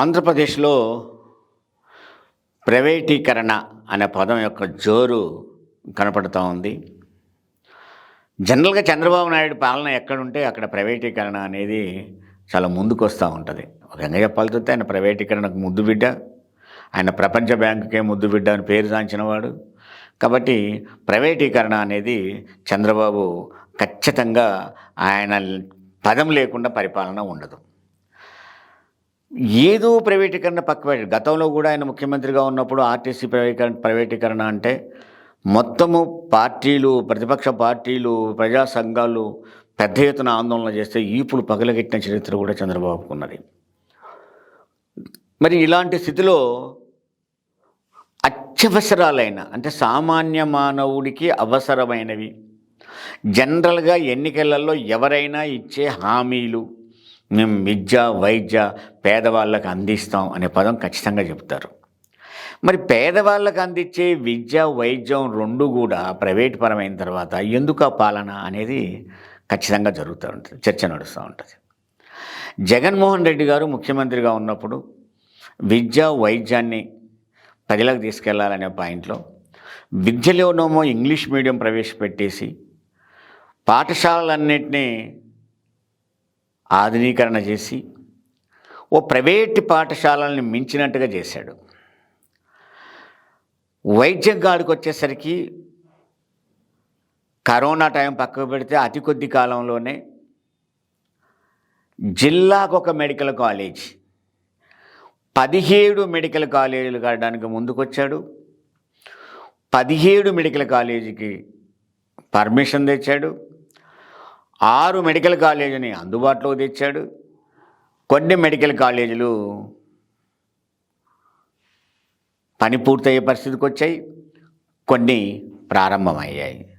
ఆంధ్రప్రదేశ్లో ప్రైవేటీకరణ అనే పదం యొక్క జోరు కనపడుతూ ఉంది. జనరల్గా చంద్రబాబు నాయుడు పాలన ఎక్కడుంటే అక్కడ ప్రైవేటీకరణ అనేది చాలా ముందుకు వస్తూ ఉంటుంది. ఒక ఎంగ చెప్పాల్సి వస్తే ఆయన ప్రైవేటీకరణకు ముద్దు బిడ్డ ఆయన ప్రపంచ బ్యాంకుకే ముద్దు బిడ్డ అని పేరు సాంచినవాడు. కాబట్టి ప్రైవేటీకరణ అనేది చంద్రబాబు ఖచ్చితంగా ఆయన పదం లేకుండా పరిపాలన ఉండదు. ఏదో ప్రైవేటీకరణ పక్క గతంలో కూడా ఆయన ముఖ్యమంత్రిగా ఉన్నప్పుడు ఆర్టీసీ ప్రైవేటీకరణ ప్రైవేటీకరణ అంటే మొత్తము పార్టీలు ప్రతిపక్ష పార్టీలు ప్రజా సంఘాలు పెద్ద ఎత్తున ఆందోళన చేస్తే ఈపులు పగలగెట్టిన చరిత్ర కూడా చంద్రబాబుకు ఉన్నది. మరి ఇలాంటి స్థితిలో అత్యవసరాలైన అంటే సామాన్య మానవుడికి అవసరమైనవి. జనరల్గా ఎన్నికలలో ఎవరైనా ఇచ్చే హామీలు మేము విద్య వైద్య పేదవాళ్ళకి అందిస్తాం అనే పదం ఖచ్చితంగా చెప్తారు. మరి పేదవాళ్ళకు అందించే విద్య వైద్యం రెండు కూడా ప్రైవేట్ పరమైన తర్వాత ఎందుకు ఆ పాలన అనేది ఖచ్చితంగా జరుగుతూ ఉంటుంది చర్చ నడుస్తూ ఉంటుంది. జగన్మోహన్ రెడ్డి గారు ముఖ్యమంత్రిగా ఉన్నప్పుడు విద్య వైద్యాన్ని ప్రజలకు తీసుకెళ్ళాలనే పాయింట్లో విద్యలోనేమో ఇంగ్లీష్ మీడియం ప్రవేశపెట్టేసి పాఠశాలలన్నింటినీ ఆధునీకరణ చేసి ఓ ప్రైవేట్ పాఠశాలల్ని మించినట్టుగా చేశాడు. వైద్యం గాడికి వచ్చేసరికి కరోనా టైం పక్కకు పెడితే అతి కొద్ది కాలంలోనే జిల్లాకు ఒక మెడికల్ కాలేజ్ పదిహేడు మెడికల్ కాలేజీలు కట్టడానికి ముందుకొచ్చాడు. పదిహేడు మెడికల్ కాలేజీకి పర్మిషన్ తెచ్చాడు. ఆరు మెడికల్ కాలేజీని అందుబాటులో తెచ్చాడు. కొన్ని మెడికల్ కాలేజీలు పని పూర్తయ్యే పరిస్థితికి వచ్చాయి. కొన్ని ప్రారంభమయ్యాయి.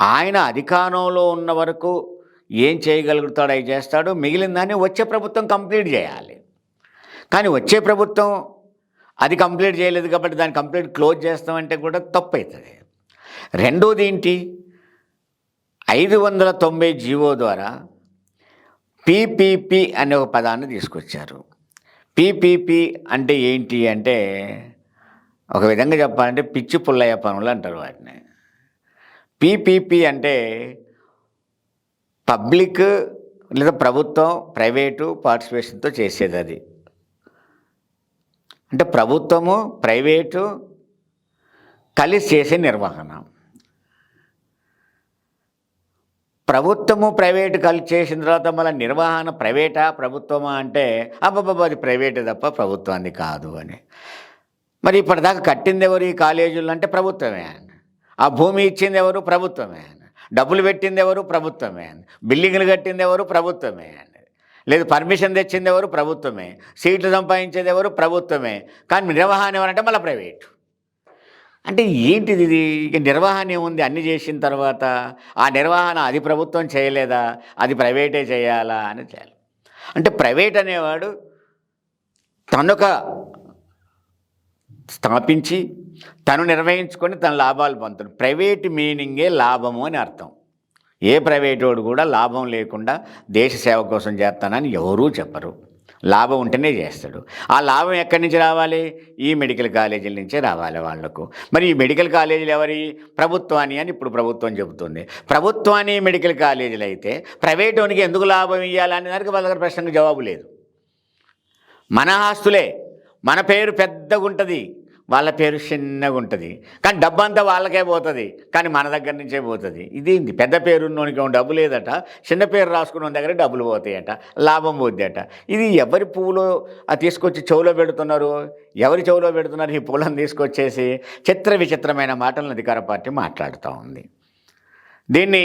ఆయన అధికారంలో ఉన్న వరకు ఏం చేయగలుగుతాడో అవి చేస్తాడు. మిగిలిన దాన్ని వచ్చే ప్రభుత్వం కంప్లీట్ చేయాలి. కానీ వచ్చే ప్రభుత్వం అది కంప్లీట్ చేయలేదు కాబట్టి దాన్ని కంప్లీట్ క్లోజ్ చేస్తామంటే కూడా తప్పు అవుతుంది రెండోది ఏంటి? ఐదు వందల తొంభై జీవో ద్వారా పీపీపీ అనే ఒక పదాన్ని తీసుకొచ్చారు. పీపీపీ అంటే ఏంటి అంటే ఒక విధంగా చెప్పాలంటే పిచ్చి పుల్లయ్య పనులు అంటారు వాటిని. పీపీపీ అంటే పబ్లిక్ లేదా ప్రభుత్వం ప్రైవేటు పార్టిసిపేషన్తో చేసేది అది. అంటే ప్రభుత్వము ప్రైవేటు కలిసి చేసే నిర్వహణ. ప్రభుత్వము ప్రైవేటు కలిసి చేసిన తర్వాత మళ్ళీ నిర్వహణ ప్రైవేటా ప్రభుత్వమా అంటే అబ్బబ్బబ్బ అది ప్రైవేటే తప్ప ప్రభుత్వాన్ని కాదు అని. మరి ఇప్పటిదాకా కట్టింది ఎవరు ఈ కాలేజీలు అంటే ప్రభుత్వమే అని ఆ భూమి ఇచ్చింది ఎవరు ప్రభుత్వమే అని డబ్బులు పెట్టింది ఎవరు ప్రభుత్వమే అని బిల్డింగ్లు కట్టింది ఎవరు ప్రభుత్వమే అని లేదు పర్మిషన్ తెచ్చింది ఎవరు ప్రభుత్వమే. సీట్లు సంపాదించేది ఎవరు ప్రభుత్వమే. కానీ నిర్వహణ ఎవరంటే మళ్ళీ ప్రైవేటు. అంటే ఏంటిది ఇది? ఇక నిర్వహణ ఏముంది? అన్ని చేసిన తర్వాత ఆ నిర్వహణ అది ప్రభుత్వం చేయలేదా? అది ప్రైవేటే చేయాలా అని చేయాలి. అంటే ప్రైవేట్ అనేవాడు తనుక స్థాపించి తను నిర్వహించుకొని తన లాభాలు పొందుతాడు. ప్రైవేట్ మీనింగే లాభము అని అర్థం. ఏ ప్రైవేటోడు కూడా లాభం లేకుండా దేశ సేవ కోసం చేస్తానని ఎవరూ చెప్పరు. లాభం ఉంటేనే చేస్తాడు. ఆ లాభం ఎక్కడి నుంచి రావాలి? ఈ మెడికల్ కాలేజీల నుంచే రావాలి వాళ్ళకు మరి ఈ మెడికల్ కాలేజీలు ఎవరి? ప్రభుత్వాన్ని అని ఇప్పుడు ప్రభుత్వం చెబుతుంది. ప్రభుత్వాన్ని మెడికల్ కాలేజీలు అయితే ప్రైవేట్ వానికి ఎందుకు లాభం ఇవ్వాలనే దానికి వాళ్ళ దగ్గర ప్రశ్నకు జవాబు లేదు. మన ఆస్తులే. మన పేరు పెద్దగా ఉంటుంది వాళ్ళ పేరు చిన్నగా ఉంటుంది. కానీ డబ్బు అంతా వాళ్ళకే పోతుంది. కానీ మన దగ్గర నుంచే పోతుంది. ఇదేంది పెద్ద పేరు ఉన్నోనికి ఏమో డబ్బు లేదట. చిన్న పేరు రాసుకున్న దగ్గర డబ్బులు పోతాయట. లాభం పోద్దట ఇది ఎవరి పువ్వులో తీసుకొచ్చి చెవులో పెడుతున్నారు? ఎవరి చెవులో పెడుతున్నారు? ఈ పూలను తీసుకొచ్చేసి చిత్ర విచిత్రమైన మాటలను అధికార పార్టీ మాట్లాడుతూ ఉంది. దీన్ని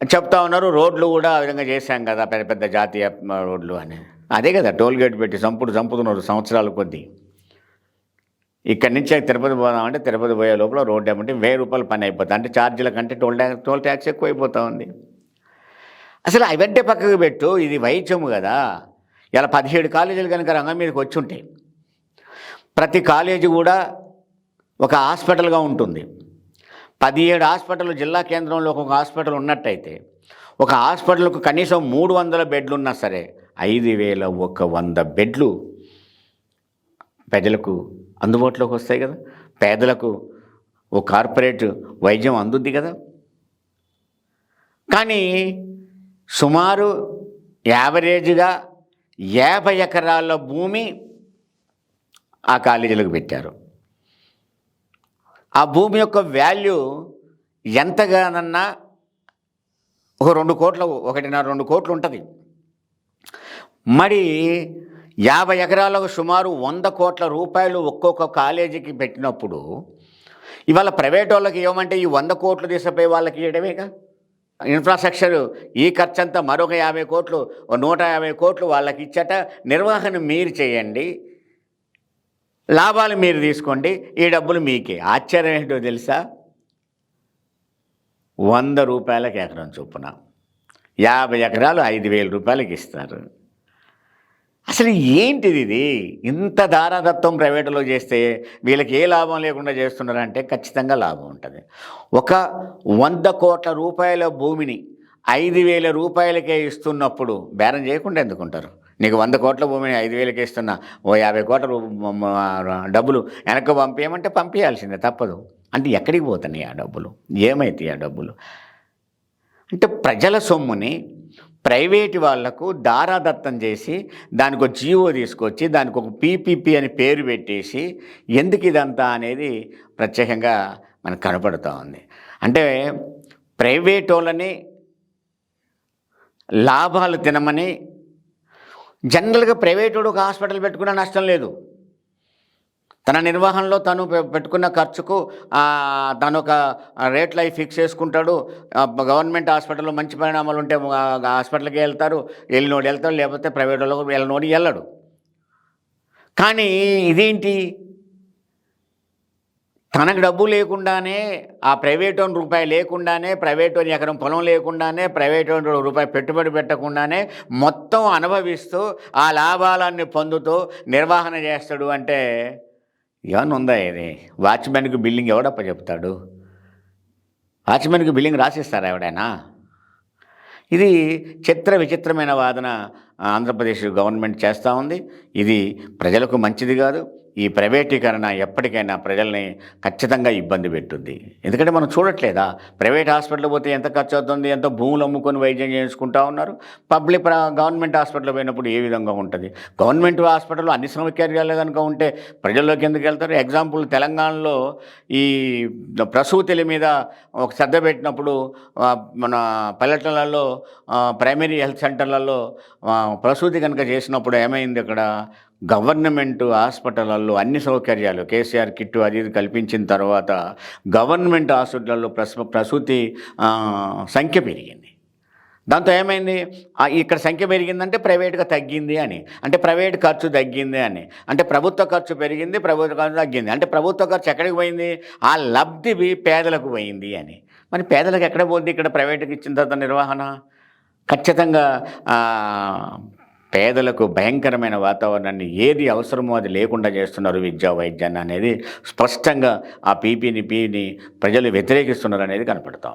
చెప్తా ఉన్నారు. రోడ్లు కూడా ఆ విధంగా చేశాం కదా. పెద్ద పెద్ద జాతీయ రోడ్లు అని. అదే కదా టోల్ గేట్ పెట్టి చంపుడు చంపుతున్నారు సంవత్సరాల కొద్దీ. ఇక్కడి నుంచి తిరుపతి పోదామంటే తిరుపతి పోయే లోపల రోడ్డు ఏమంటే వెయ్యి రూపాయలు పని అయిపోతుంది. అంటే ఛార్జీల కంటే టోల్ ట్యాక్స్ టోల్ ట్యాక్స్ ఎక్కువ అయిపోతూ ఉంది. అసలు అవంటే పక్కకు పెట్టు ఇది వైద్యము కదా. ఇలా పదిహేడు కాలేజీలు కనుక రంగం మీదకి వచ్చి ఉంటాయి ప్రతి కాలేజీ కూడా ఒక హాస్పిటల్గా ఉంటుంది. పదిహేడు హాస్పిటల్ జిల్లా కేంద్రంలో ఒక హాస్పిటల్ ఉన్నట్టయితే ఒక హాస్పిటల్కు కనీసం మూడు వందల బెడ్లు ఉన్నా సరే ఐదు వేల ఒక వంద బెడ్లు ప్రజలకు అందుబాటులోకి వస్తాయి కదా. పేదలకు ఓ కార్పొరేట్ వైద్యం అందుద్ది కదా. కానీ సుమారు యావరేజ్గా యాభై ఎకరాల భూమి ఆ కాలేజీలకు పెట్టారు. ఆ భూమి యొక్క వాల్యూ ఎంతగానన్నా ఒక రెండు కోట్ల ఒకటిన్నర రెండు కోట్లు ఉంటుంది. మరి యాభై ఎకరాలకు సుమారు వంద కోట్ల రూపాయలు ఒక్కొక్క కాలేజీకి పెట్టినప్పుడు ఇవాళ ప్రైవేట్ వాళ్ళకి ఇవ్వమంటే ఈ వంద కోట్లు తీసుకుపోయి వాళ్ళకి ఇవ్వడమేగా? ఇన్ఫ్రాస్ట్రక్చర్ ఈ ఖర్చు అంతా మరొక యాభై కోట్లు నూట యాభై కోట్లు వాళ్ళకి ఇచ్చట నిర్వహణ మీరు చేయండి లాభాలు మీరు తీసుకోండి ఈ డబ్బులు మీకే. ఆశ్చర్యం ఏంటో తెలుసా? వంద రూపాయలకి ఎకరం చొప్పున యాభై ఎకరాలు ఐదు వేల రూపాయలకి ఇస్తారు. అసలు ఏంటిది ఇది? ఇంత దారాదత్వం ప్రైవేటులో చేస్తే వీళ్ళకి ఏ లాభం లేకుండా చేస్తున్నారంటే ఖచ్చితంగా లాభం ఉంటుంది. ఒక వంద కోట్ల రూపాయల భూమిని ఐదు వేల రూపాయలకే ఇస్తున్నప్పుడు బేరం చేయకుండా ఎందుకుంటారు? నీకు వంద కోట్ల భూమిని ఐదు వేలకే ఇస్తున్నా ఓ యాభై కోట్ల డబ్బులు వెనక్కి పంపేయమంటే పంపించాల్సిందే తప్పదు. అంటే ఎక్కడికి పోతున్నాయి ఆ డబ్బులు? ఏమైతాయి ఆ డబ్బులు? అంటే ప్రజల సొమ్ముని ప్రైవేటు వాళ్ళకు దారాదత్తం చేసి దానికి ఒక జీవో తీసుకొచ్చి దానికి ఒక పీపీపీ అని పేరు పెట్టేసి ఎందుకు ఇదంతా అనేది ప్రత్యేకంగా మనకు కనపడుతూ ఉంది. అంటే ప్రైవేట్ వాళ్ళని లాభాలు తినమని జనరల్గా ప్రైవేట్ వాడు ఒక హాస్పిటల్ పెట్టుకున్న నష్టం లేదు. తన నిర్వహణలో తను పెట్టుకున్న ఖర్చుకు తను ఒక రేట్లు అవి ఫిక్స్ చేసుకుంటాడు. గవర్నమెంట్ హాస్పిటల్లో మంచి పరిణామాలు ఉంటే హాస్పిటల్కి వెళ్తారు వెళ్ళినోడు వెళ్తాడు లేకపోతే ప్రైవేట్ వాళ్ళకి వెళ్ళినోడు వెళ్ళడు కానీ ఇదేంటి? తనకు డబ్బు లేకుండానే ఆ ప్రైవేట్ ఓన్ రూపాయి లేకుండానే ప్రైవేట్ ఓన్ ఎకరం పొలం లేకుండానే ప్రైవేట్ ఓన్ రూపాయి పెట్టుబడి పెట్టకుండానే మొత్తం అనుభవిస్తూ ఆ లాభాలన్నీ పొందుతూ నిర్వహణ చేస్తాడు అంటే ఏమన్నా ఉందా ఇది? వాచ్మెన్కి బిల్లింగ్ ఎవడప్ప చెప్తాడు? వాచ్మెన్కి బిల్లింగ్ రాసిస్తారా ఎవడైనా? ఇది చిత్ర విచిత్రమైన వాదన ఆంధ్రప్రదేశ్ గవర్నమెంట్ చేస్తూ ఉంది. ఇది ప్రజలకు మంచిది కాదు. ఈ ప్రైవేటీకరణ ఎప్పటికైనా ప్రజల్ని ఖచ్చితంగా ఇబ్బంది పెట్టుద్ది ఎందుకంటే మనం చూడట్లేదా? ప్రైవేట్ హాస్పిటల్ పోతే ఎంత ఖర్చు అవుతుంది ఎంత భూములు అమ్ముకొని వైద్యం చేయించుకుంటా ఉన్నారు? పబ్లిక్ గవర్నమెంట్ హాస్పిటల్ పోయినప్పుడు ఏ విధంగా ఉంటుంది? గవర్నమెంట్ హాస్పిటల్లో అన్ని సౌకర్యాలు కనుక ఉంటే ప్రజల్లోకి ఎందుకు వెళ్తారు? ఎగ్జాంపుల్ తెలంగాణలో ఈ ప్రసూతుల మీద ఒక శ్రద్ధ పెట్టినప్పుడు మన పల్లెటూళ్ళలో ప్రైమరీ హెల్త్ సెంటర్లలో ప్రసూతి కనుక చేసినప్పుడు ఏమైంది అక్కడ? గవర్నమెంట్ హాస్పిటల్లో అన్ని సౌకర్యాలు కేసీఆర్ కిట్టు అది ఇది కల్పించిన తర్వాత గవర్నమెంట్ హాస్పిటల్లో ప్రస ప్రసూతి సంఖ్య పెరిగింది. దాంతో ఏమైంది? ఇక్కడ సంఖ్య పెరిగిందంటే ప్రైవేట్గా తగ్గింది అని. అంటే ప్రైవేట్ ఖర్చు తగ్గింది అని. అంటే ప్రభుత్వ ఖర్చు పెరిగింది ప్రభుత్వ ఖర్చు తగ్గింది. అంటే ప్రభుత్వ ఖర్చు ఎక్కడికి పోయింది? ఆ లబ్ధి పేదలకు పోయింది అని. మరి పేదలకు ఎక్కడ పోద్ది ఇక్కడ ప్రైవేట్కి ఇచ్చిన తర్వాత నిర్వహణ? ఖచ్చితంగా పేదలకు భయంకరమైన వాతావరణాన్ని ఏది అవసరమో అది లేకుండా చేస్తున్నారు విద్యా వైద్యాన్ని అనేది స్పష్టంగా ఆ పీపీని పీని ప్రజలు వ్యతిరేకిస్తున్నారు అనేది కనపడతా